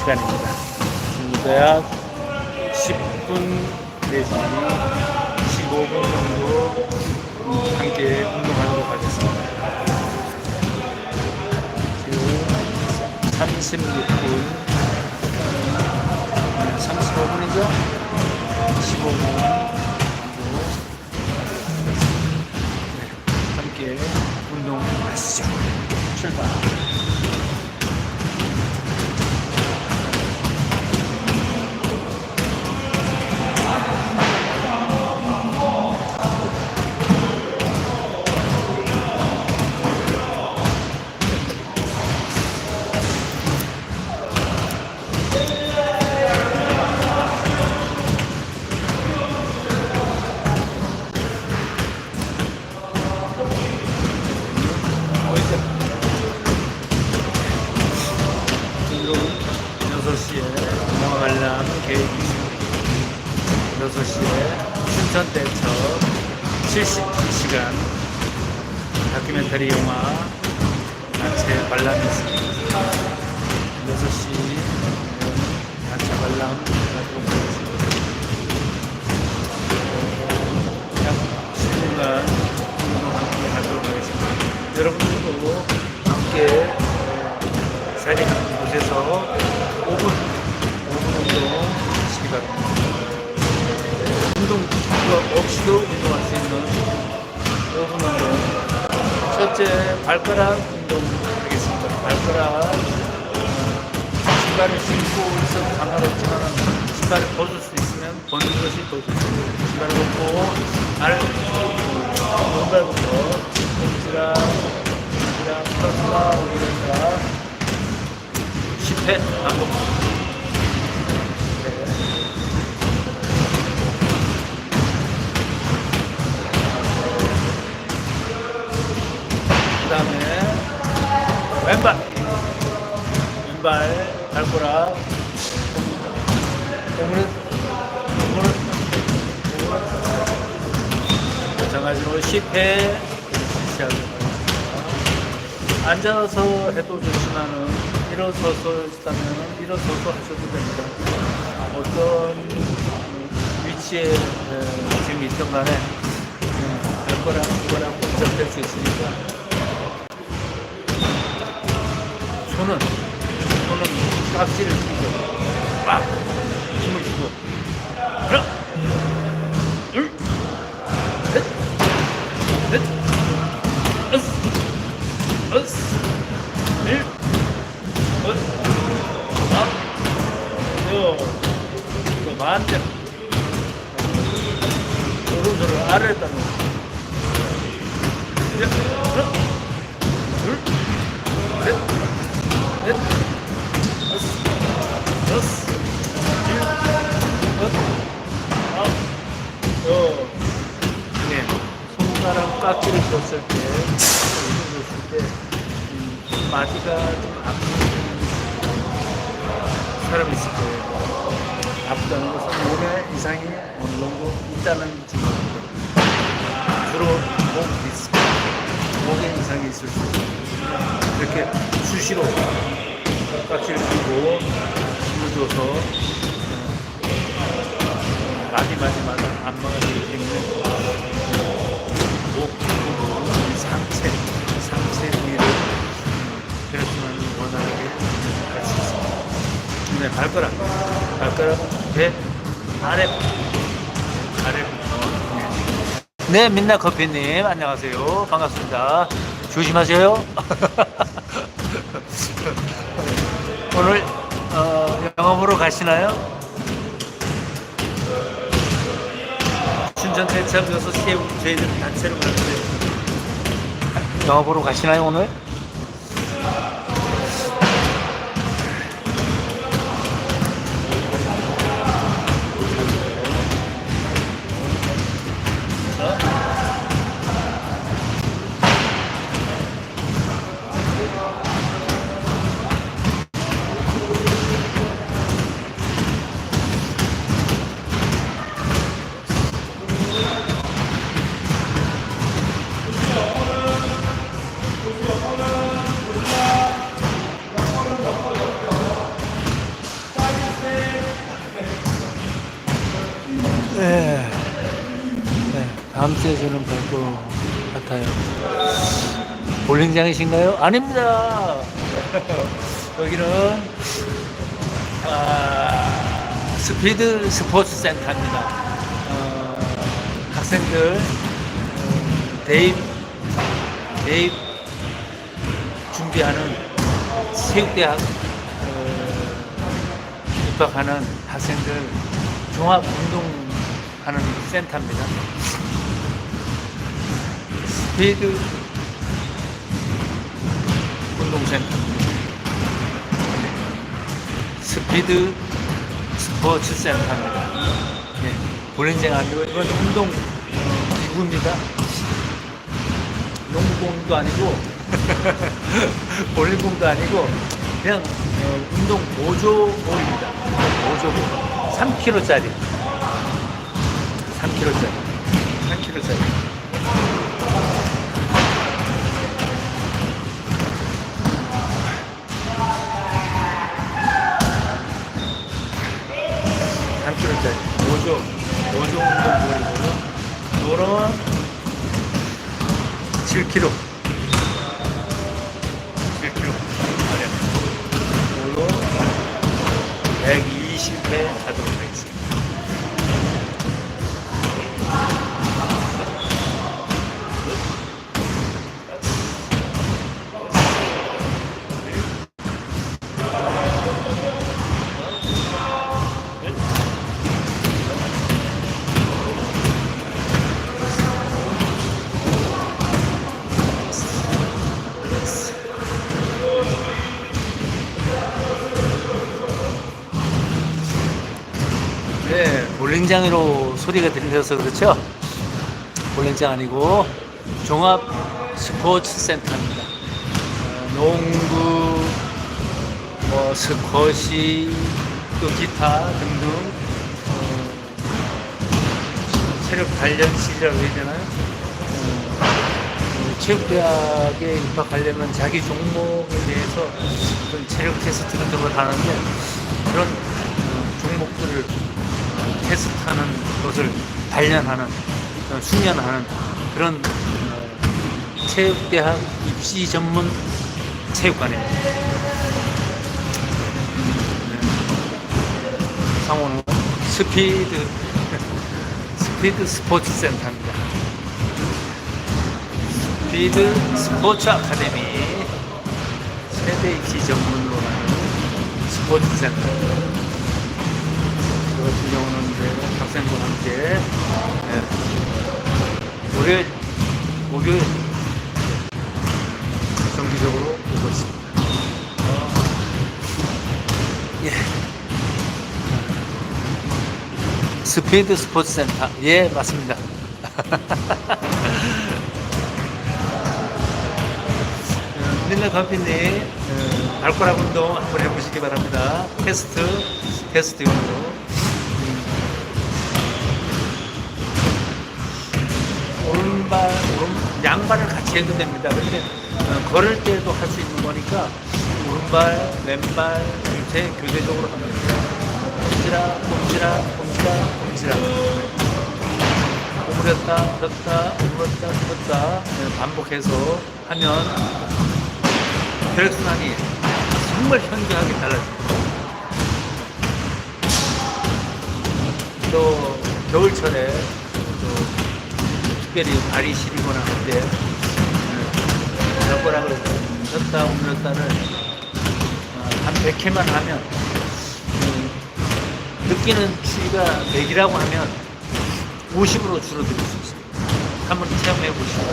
시간입니다. 약 10분 내지 15분 정도 함께 운동하도록 하겠습니다. 지금 36분, 35분이죠? 15분 정도 네, 함께 운동 하시죠. 출발. 여러분들도 함께 자리 한 곳에서 5분, 5분 정도 하시기 바랍니다. 운동 없이도 운동할 수 있는 5분 운동. 첫째, 발가락 운동 하겠습니다. 발가락. 신발을 신고 있어도 상관없지만 신발을 벗을 수 있으면 벗는 것이 더 좋습니다. 신발을 벗고 발, 왼발부터 꼼지락, 꼼지락, 플러스가 올리는가 10회 반복. 그 다음에 왼발. 왼발 오므릇, 오므릇. 마찬가지로 10회 시작합니다. 앉아서 해도 좋지만은 일어서서 있다면 일어서서 하셔도 됩니다. 어떤 위치에 에, 지금 있던 간에 음, 할 거랑 그거랑 복잡될 수 있으니까 손은 손은 깍지를 끼고 막 힘을 주고 하나 둘 5회 이상이 어느 정도 있다는 증거입니다. 주로 목 디스크, 목에 이상이 있을 수 있습니다. 이렇게 수시로 깍지를 끼고 힘을 줘서 낮이 마지마다 안마가 되기 때문에 목 부분, 상체, 상체 위를 혈액순환이 원활하게 할수 있습니다. 네, 발가락, 발가락, 배, 아래, 아래부터. 네, 민나 커피님, 안녕하세요. 반갑습니다. 조심하세요. 오늘, 어, 보러 가시나요? 춘천 대첩 6시에 저희들 단체로 가는데, 보러 가시나요, 오늘? 다음 주에 저는 뵐것 같아요. 볼링장이신가요? 아닙니다. 여기는 아, 스피드 스포츠 센터입니다. 어, 학생들 어, 대입 대입 준비하는 체육대학 어, 입학하는 학생들 종합 운동하는 센터입니다. 스피드 운동센터. 스피드 스포츠 센터입니다. 예, 볼링장 아니고 이건 운동 어, 기구입니다. 농구공도 아니고 볼링공도 아니고 그냥 어, 운동 보조볼입니다. 보조볼 3kg짜리 3kg짜리 3kg짜리 5조 운동볼이고요 요런 7kg 7kg 요거 120회 하도록 하 볼링장으로 소리가 들려서 그렇죠? 볼링장 아니고 종합 스포츠 센터입니다. 어, 농구, 뭐 스쿼시, 또 기타 등등 어, 체력 단련실이라고 해야 되나요? 어, 어, 체육대학에 입학하려면 자기 종목에 대해서 체력 테스트 같은 걸 하는데 그런 어, 종목들을 어, 테스트하는 것을 단련하는 어, 숙련하는 그런 어, 체육대학 입시 전문 체육관입니다. 네. 상호는 스피드 스피드 스포츠 센터입니다. 스피드 스포츠 아카데미 세대 입시 전문으로 스포츠 센터. 저 같은 경우는 학생과 함께 네. 월요일, 목요일 정기적으로 오고 있습니다. 예. 스피드 스포츠 센터. 예, 맞습니다. 민날 감피님 어, 발가락 운동 한번 해보시기 바랍니다. 테스트, 테스트 용으로. 오른, 양발을 같이 해도 됩니다. 근데 어, 걸을 때도 할 수 있는 거니까 오른발, 왼발 이렇게 교대적으로 하면 돼요. 꼼지라, 꼼지라, 꼼지라, 꼼지라. 오므렸다, 들었다, 오므렸다, 들었다 네, 반복해서 하면 혈액순환이 정말 현저하게 달라집니다. 또 겨울철에 또 특별히 발이 시리거나 할때 젓가락을 쳤다 오므렸다를 어, 한 100회만 하면 음, 느끼는 추위가 100이라고 하면 50으로 줄어들 수 있습니다. 한번 체험해 보시고.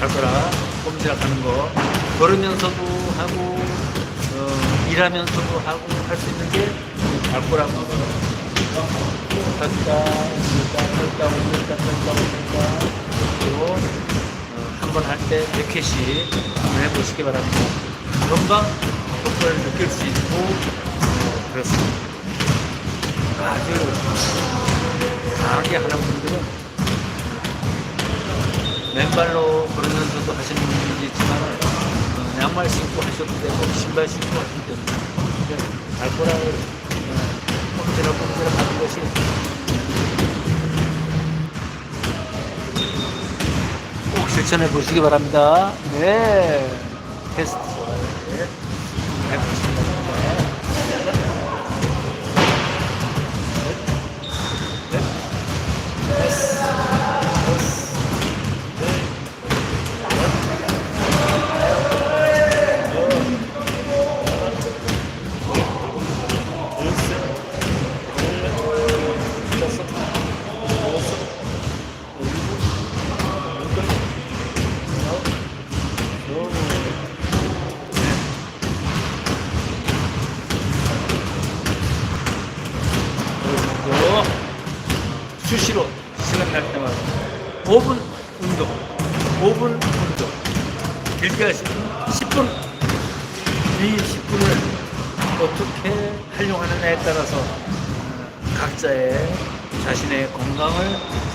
발가락 꼼지락 하는 거. 걸으면서도 하고 어, 일하면서도 하고 할 수 있는 게 발가락 탔다 올렸다 탔다 올렸다 탔다 올렸다 그리고 어, 한번 할 때 100회씩 한번 해보시기 바랍니다. 금방 효과를 느낄 수 있고 어, 그렇습니다. 아주 강하게 하는 분들은 맨발로 걸으면서도 하시는 분들이 있지만 어, 양말 신고 하셔도 되고 신발 신고 하셔도 됩니다. 근데 발가락을 부지런 부지런 가는 것이 꼭 실천해 보시기 바랍니다. 네. 테스트 좋아요. 네.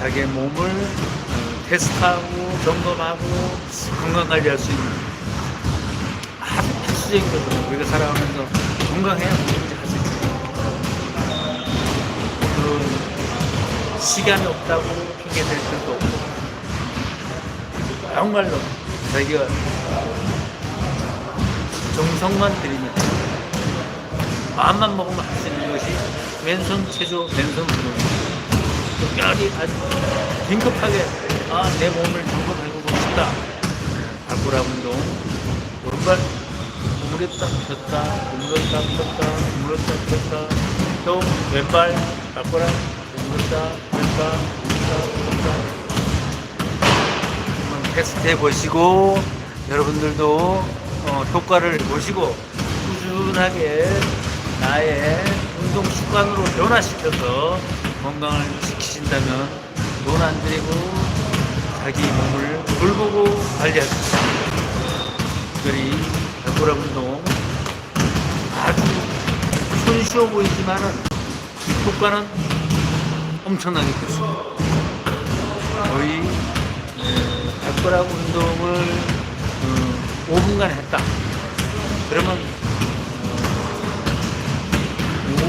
자기의 몸을 어, 테스트하고 점검하고 건강 관리할 수 있는 아주 필수적인 거거든요. 우리가 살아가면서 건강해야 뭐든지 할수 있어요. 그 시간이 없다고 핑계 댈 것도 없고 정말로 자기가 정성만 들이면 마음만 먹으면 할 수 있는 것이 맨손 체조 맨손 운동 특별히 긴급하게 아 내 몸을 점검해보고 싶다. 발가락 운동. 오른발 구부렸다 폈다 구부렸다 폈다 구부렸다 폈다. 또 왼발 발가락 구부렸다 폈다 구부렸다 폈다. 한번 테스트해 보시고 여러분들도 어, 효과를 보시고 꾸준하게 나의 운동 습관으로 변화시켜서 건강을 지키신다면 돈 안 들이고 자기 몸을 돌보고 관리할 수 있습니다. 특별히 발가락 운동 아주 손쉬워 보이지만은 효과는 엄청나게 좋습니다. 거의 네, 발가락 운동을 음, 5분간 했다. 그러면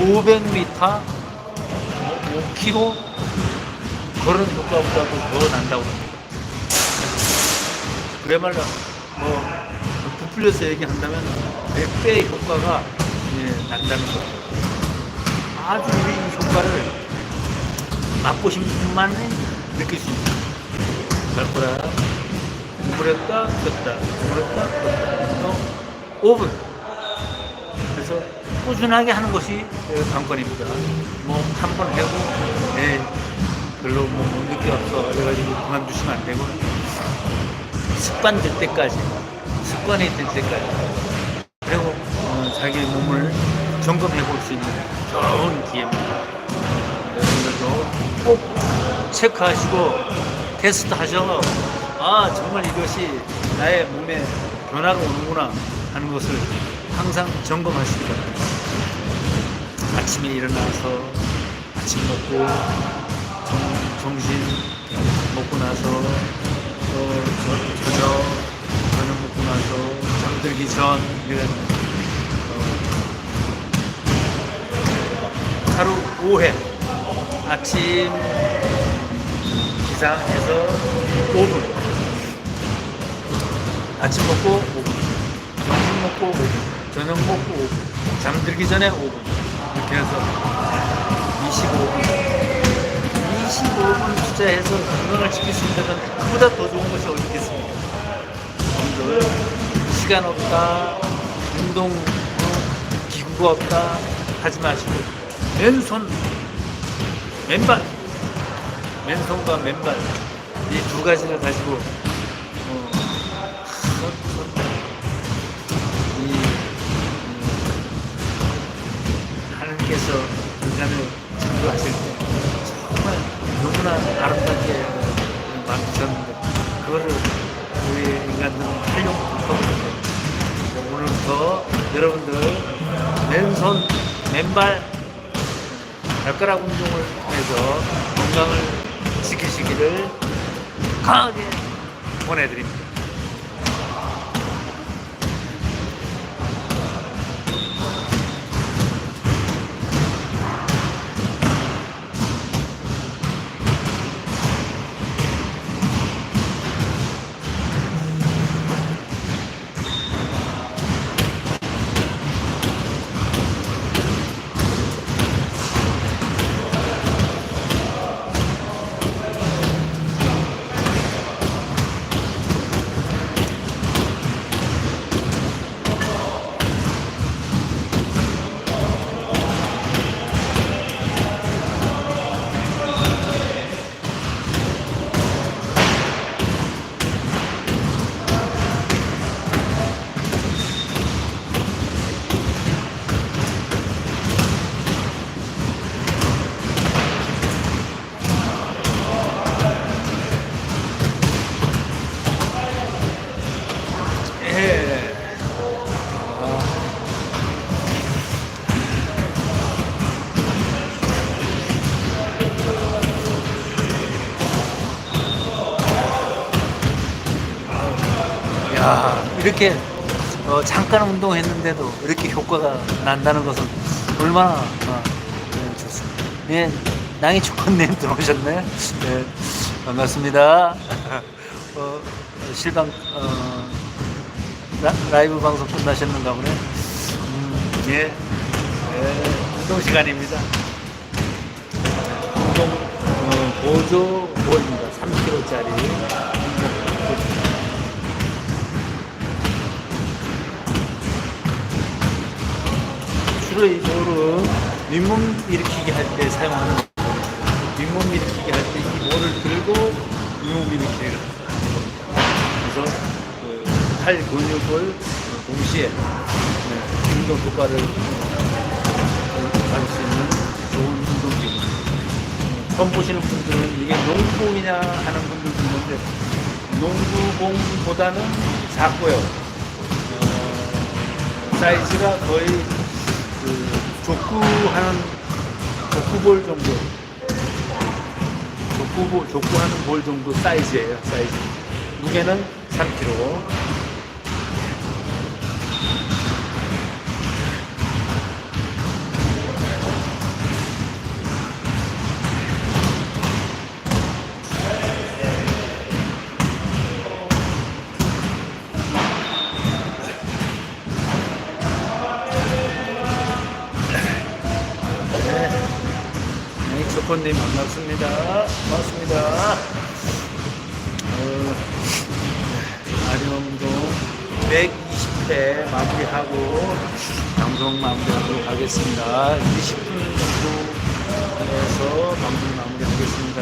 500m, 5km 그런 효과보다도 더 난다고 합니다. 그야말로 뭐 부풀려서 얘기한다면 몇 배의 효과가 예, 난다는 거죠. 아주 이 효과를 맛보신 분만이 느낄 수. 발가락 구부렸다 폈다 구부렸다 폈다 또 5분 그래서 꾸준하게 하는 것이 그 관건입니다 뭐 한번 하고 네 별로 뭐 느낌 없어. 그래가지고 그만두시면 안 되고. 습관 될 때까지. 습관이 될 때까지. 그리고 어, 자기 몸을 점검해 볼 수 있는 좋은 기회입니다. 여러분들도 꼭 체크하시고 테스트 하셔서 아 정말 이것이 나의 몸에 변화가 오는구나 하는 것을 항상 점검하시기 바랍니다. 아침에 일어나서 아침 먹고 점, 점심 먹고 나서 또 저- 저녁 저녁 먹고 나서 잠들기 전 이런 어, 하루 5회 아침 기상해서 5분. 아침 먹고 5분. 점심 먹고 5분. 저녁 먹고 5분. 잠들기 전에 5분. 이렇게 해서 25분. 25분 투자해서 건강을 지킬 수 있다면 그보다 더 좋은 것이 어디 있겠습니까? 여러분들 시간 없다, 운동 어, 기구가 없다 하지 마시고 맨손, 맨발 맨손과 맨발 이 두 가지를 가지고 어, 손, 손, 이 음, 하나님께서 인간을 창조하실 때 너무나 아름답게 만드셨는데 그거를 우리 인간들은 활용 못하거든요. 오늘부터 여러분들 맨손, 맨발 발가락 운동을 통해서 건강을 지키시기를 강하게 보내드립니다. 어, 잠깐 운동했는데도 이렇게 효과가 난다는 것은 얼마나 어, 네, 좋습니다. 예, 낭이 초코님 들어오셨네. 네, 반갑습니다. 어, 실방 어, 라, 라이브 방송 끝나셨는가 보네. 음, 예, 예, 운동 시간입니다. 운동 어, 보조 볼입니다. 3kg짜리. 주로 이 볼은 윗몸 일으키기 할 때 사용하는 윗몸 일으키기 할 때 이 볼을 들고 윗몸 일으키기를. 그래서 그팔 근육을 동시에 네, 운동 효과를 받을 수 있는 좋은 운동기구입니다. 처음 보시는 분들은 이게 농구공이냐 하는 분들도 있는데 농구공보다는 작고요. 어, 사이즈가 거의 그 족구 하는 족구볼 정도. 족구볼 족구하는 볼 정도 사이즈예요 사이즈. 무게는 3kg 조건님 반갑습니다. 반갑습니다. 어, 아리운동 120회 마무리하고 방송 마무리하도록 하겠습니다. 20분 정도 해서 방송 마무리하겠습니다.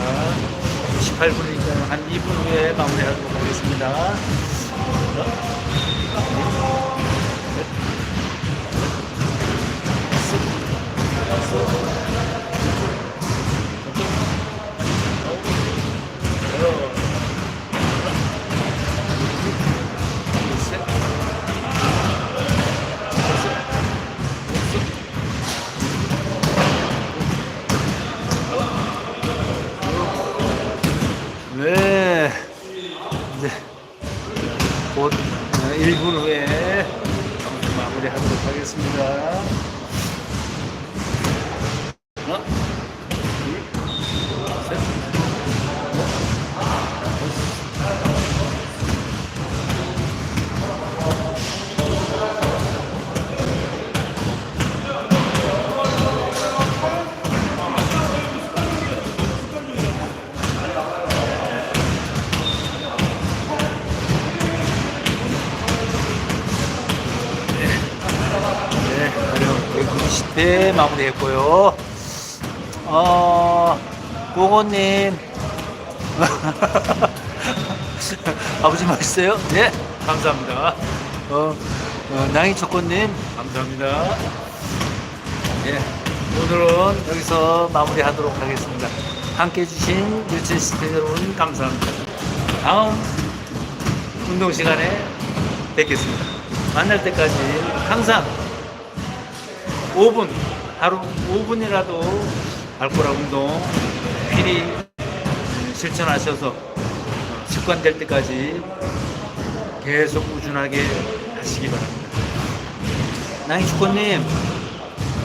18분이니까 한 2분 후에 마무리하도록 하겠습니다. 네. 120회 마무리했고요. 어, 고고님. 아버지 맛있어요? 네, 감사합니다. 어, 어 낭이 초코님, 감사합니다. 예, 오늘은 여기서 마무리하도록 하겠습니다. 함께 해주신 유치스트 여러분, 감사합니다. 다음 운동 시간에 뵙겠습니다. 만날 때까지 항상 5분, 하루 5분이라도 발코라 운동 필히 실천하셔서 어, 습관될 때까지 계속 꾸준하게 하시기 바랍니다.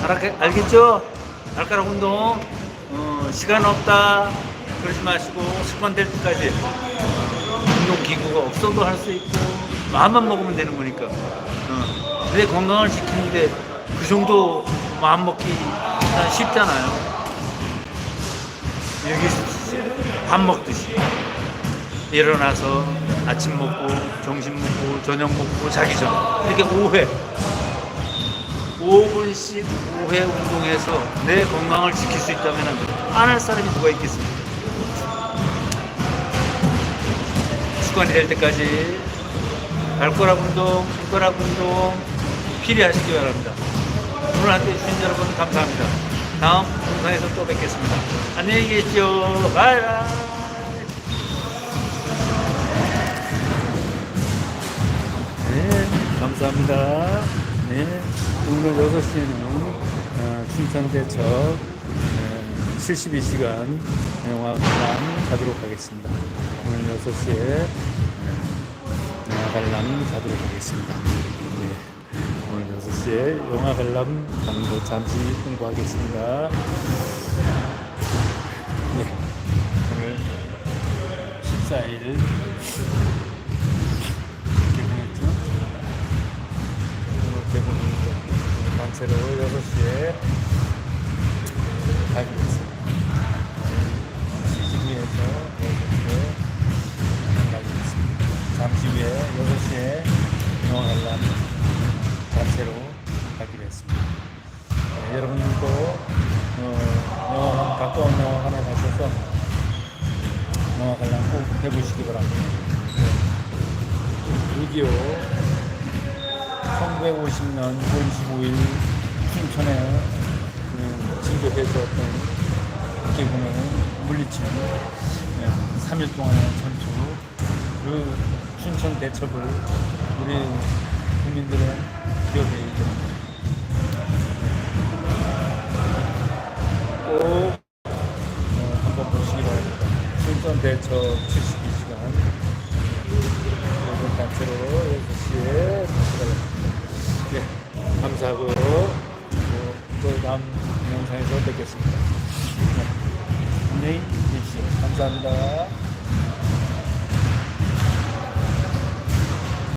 알아- 알겠죠? 발가락 운동, 어, 시간 없다, 그러지 마시고 습관될 때까지 운동 기구가 없어도 할 수 있고 마음만 먹으면 되는 거니까 어. 내 건강을 지키는데 그 정도 마음 먹기 난 쉽잖아요. 여기 밥 먹듯이 일어나서 아침 먹고 점심 먹고 저녁 먹고 자기 전. 이렇게 5회 5분씩 5회 운동해서 내 건강을 지킬 수 있다면 안 할 사람이 누가 있겠습니까? 습관이 될 때까지. 발가락 운동, 손가락 운동 필히 하시기 바랍니다. 오늘 함께 해주신 여러분 감사합니다. 다음 영상에서 또 뵙겠습니다. 안녕히 계십시오. 바이바이. 네, 감사합니다. 네, 오늘 6시에는 어, 춘천대첩 어, 72시간 영화 관람 가도록 하겠습니다. 오늘 6시에 어, 영화 관람 가도록 하겠습니다. 6시에 영화 관람 거 잠시 홍보하겠습니다. 네. 오늘 14일 개봉했죠? 개봉 단체로 6시에 가기로 했습니다. CGV에서 6시에 가기로 했습니다. 잠시 후에 6시에 영화 관람 단체로 했습니다. 네, 여러분들도 어, 영화관 가까운 영화관에 가셔서 영화 관람 꼭 해보시기 바랍니다. 네. 6.25 1950년 9월 25일 춘천에 그 진격했었던 국제군을 물리친 3일 동안의 전투 그 춘천 대첩을 우리 국민들은 기억해 있